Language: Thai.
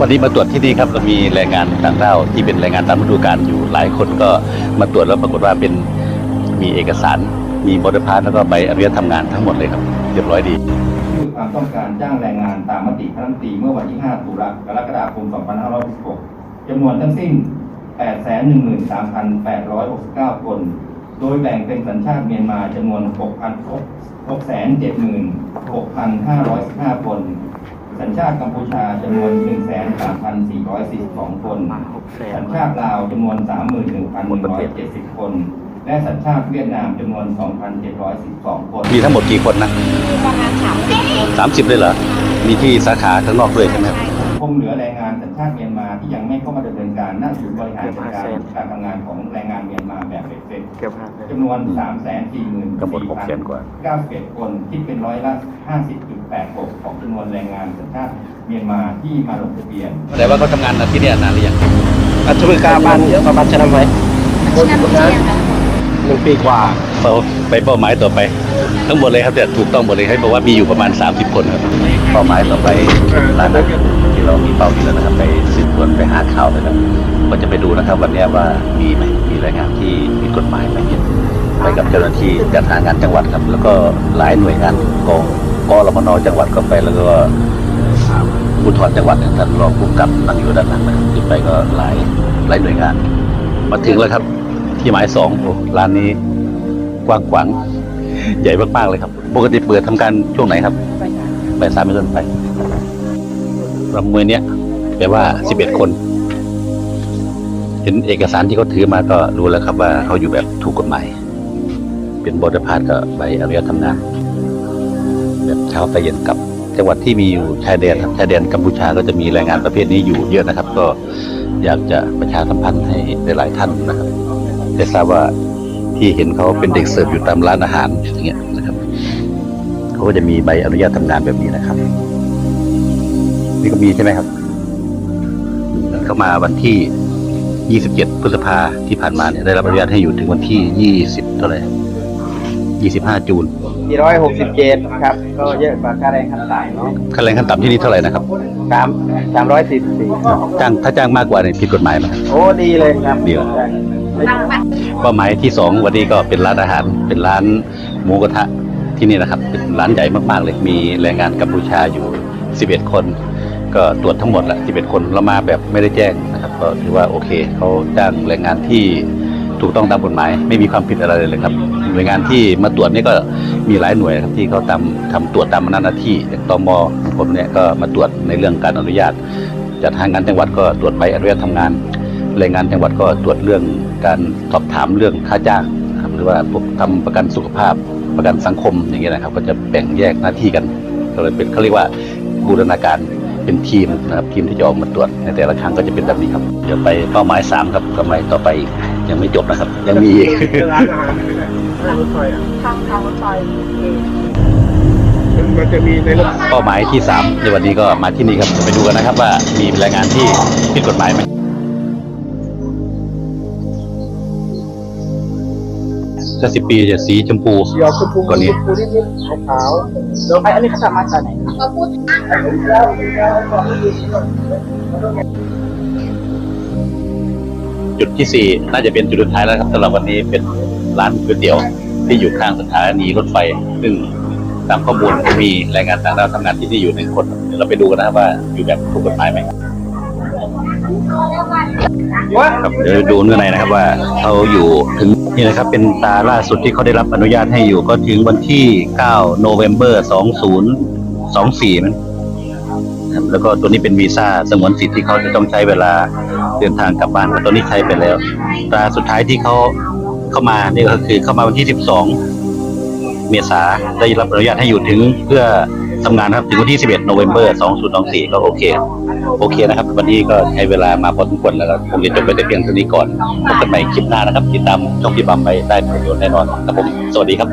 วันนี้มาตรวจที่นี่ครับเรามีแรงงานต่างด้าวที่เป็นแรงงานตามฤดูกาลอยู่หลายคนก็มาตรวจแล้วปรากฏว่าเป็นมีเอกสาร มีบอดพาสแล้วก็ใบอนุญาตทำงานทั้งหมดเลยครับเรียบร้อยดีคือความต้องการจ้างแรงงานตามมติคณะรัฐมนตรีเมื่อวันที่ 5 ตุลากรกฎาคม 2566จำนวนทั้งสิ้น 813,869 คน โดยแบ่งเป็นสัญชาติเมียนมาจำนวน 6,676,515 คน สัญชาติกัมพูชาจำนวน 13,442 คน สัญชาติลาวจำนวน 31,170 คน และสัญชาติเวียดนามจำนวน 2,712 คน มีทั้งหมดกี่คนนะ ประมาณสามสิบสามสิบเลยเหรอ มีที่สาขาข้างนอกด้วยใช่ไหมครับคงเหลือแรงงานสัญชาติเมียนมาที่ยังไม่เข้ามาดำเนินการหน้าศูนย์บริหารจัดการการทำงานของแรง เบ็ดเสร็จเกือบห้าแสนจำนวน3 4 0 0 0 0ทั้งหมด600,000กว่า91คนคิดเป็นร้อยละ50.86ของจำนวนแรงงานสัญชาติเมียนมาที่มาลงทะเบียนแต่ว่าเขาทำงานที่นี่นานหรือยังอัตราการบ้านเยอะประมาณชนะไหมคนคนนั้นหนึ่งปีกว่าเราไปเป้าหมายต่อไป ทั้งหมดเลยครับแต่ถูกต้องหมดเลยให้บอกว่ามีอยู่ประมาณ 30 คนครับเป้าหมายต่อไปร้านอาหารที่ เรามีเป้าอยู่แล้วนะครับ ไปสืบสวนไปหาข่าวนะครับก็จะไปดูนะครับวันนี้ว่ามีไหมมีรายงานที่ผิดกฎหมายไหมไปกับเจ้าหน้าที่จัดหางานจังหวัดครับ แล้วก็หลายหน่วยงานกองกรมนจังหวัดก็ไปแล้วก็ผู้ถอนจังหวัดท่านรองผู้กำกับนั่งอยู่ด้านหลังนะครับที่ไปก็หลายหลายหน่วยงาน มาถึงแล้วครับ ที่หมายสองโอ้ร้านนี้กว้างขวางใหญ่มากๆเลยครับ ปกติเปิดทำการช่วงไหนครับบ่ายสามเป็นต้นไป รำมวยเนี้ยแปลว่าสิบเอ็ดคน เห็นเอกสารที่เขาถือมาก็รู้แล้วครับว่าเขาอยู่แบบถูกกฎหมาย เป็นบอดพาสกับใบอนุญาตทำงานแบบเช้าไปเย็นกลับจังหวัดที่มีอยู่ชายแดนครับชายแดนกัมพูชาก็จะมีแรงงานประเภทนี้อยู่เยอะนะครับ ก็อยากจะประชาสัมพันธ์ให้หลายท่านนะครับได้ทราบว่าที่เห็นเขาเป็นเด็กเสิร์ฟอยู่ตามร้านอาหารอย่างเงี้ยนะครับเขาก็จะมีใบอนุญาตทำงานแบบนี้นะครับ นี่ก็มีใช่ไหมครับเข้ามาวันที่ 27 พฤษภาที่ผ่านมาเนี่ยได้รับอนุญาตให้อยู่ถึงวันที่ 20 เท่าไหร่25 จูนสี่ร้อยหกสิบเจ็ดครับ ก็เยอะกว่าค่าแรงขั้นต่ำเนาะค่าแรงขั้นต่ำที่นี่เท่าไหร่นะครับ สามสามร้อยสี่สิบสี่จ้างถ้าจ้างมากกว่าเนี่ยผิดกฎหมายไหมครับ โอ้ดีเลยครับดีเหรอ เป้าหมายที่สองวันนี้ก็เป็นร้านอาหาร เป็นร้านหมูกระทะที่นี่นะครับ เป็นร้านใหญ่มากๆเลย มีแรงงานกัมพูชาอยู่ 11 คน ก็ตรวจทั้งหมดแหละ11 คนเรามาแบบไม่ได้แจ้งนะครับก็ถือว่าโอเคเขาจ้างแรงงานที่ถูกต้องตามกฎหมาย ไม่มีความผิดอะไรเลยครับหน่วยงานที่มาตรวจนี่ก็มีหลายหน่วยครับที่เขาทำทำตรวจตามหน้าที่อย่างตมผมเนี่ยก็มาตรวจในเรื่องการอนุญาต จัดทางงานจังหวัดก็ตรวจใบอนุญาตทำงานแรงงานจังหวัดก็ตรวจเรื่องการสอบถามเรื่องค่าจ้างครับหรือว่าพวกทำประกันสุขภาพประกันสังคมอย่างเงี้ยนะครับ ก็จะแบ่งแยกหน้าที่กันก็เลยเป็นเขาเรียกว่าบูรณาการ เป็นทีมนะครับทีมที่จะออกมาตรวจในแต่ละครั้งก็จะเป็นแบบนี้ครับเดี๋ยวไปเป้าหมายสามครับเป้าหมายต่อไปอีกยังไม่จบนะครับ ยังมีอีกร้านอาหารร้านรถไฟอะทางทางรถไฟมันจะมีในรถเป้าหมายที่สามในวันนี้ก็มาที่นี่ครับจะไปดูกันนะครับ ว่ามีแรงงานที่ผิดกฎหมายไหมถ้าสิบปีจะสีชมพูสีออกชมพูกว่านี้ชมพูนิดๆขาวๆแล้วไอ้อันนี้เขาทำมาจากไหนเขาพูด จุดที่สี่น่าจะเป็นจุดสุดท้ายแล้วครับสำหรับวันนี้เป็นร้านก๋วยเตี๋ยวที่อยู่ข้างสถานีรถไฟ ซึ่งตามข้อมูลมีแรงงานต่างด้าวทำงานที่นี่อยู่หนึ่งคนเดี๋ยวเราไปดูกันนะครับว่าอยู่แบบถูกกฎหมายไหมครับเดี๋ยวดูเนื้อในนะครับว่าเขาอยู่ถึงนี่นะครับเป็นตาล่าสุดที่เขาได้รับอนุญาตให้อยู่ก็ถึงวันที่ 9 โนเวม ber 2024มั้งครับ แล้วก็ตัวนี้เป็นวีซ่าสงวนสิทธิ์ที่เขาจะต้องใช้เวลาเดินทางกลับบ้านตัวนี้ใช้ไปแล้วตราสุดท้ายที่เขาเข้ามานี่ก็คือเข้ามาวันที่ 12 เมษาได้รับอนุญาตให้อยู่ถึงเพื่อทำงานครับถึงวันที่ 11 โนเวม ber 2024 ก็โอเค โอเคนะครับ วันนี้ก็ใช้เวลามาพอสมควรแล้วก็คงจะจบไปแต่เพียงเท่านี้ก่อนพบกันใหม่คลิปหน้านะครับติดตามช่องพี่บัมไปได้ประโยชน์แน่นอนครับผมสวัสดีครับ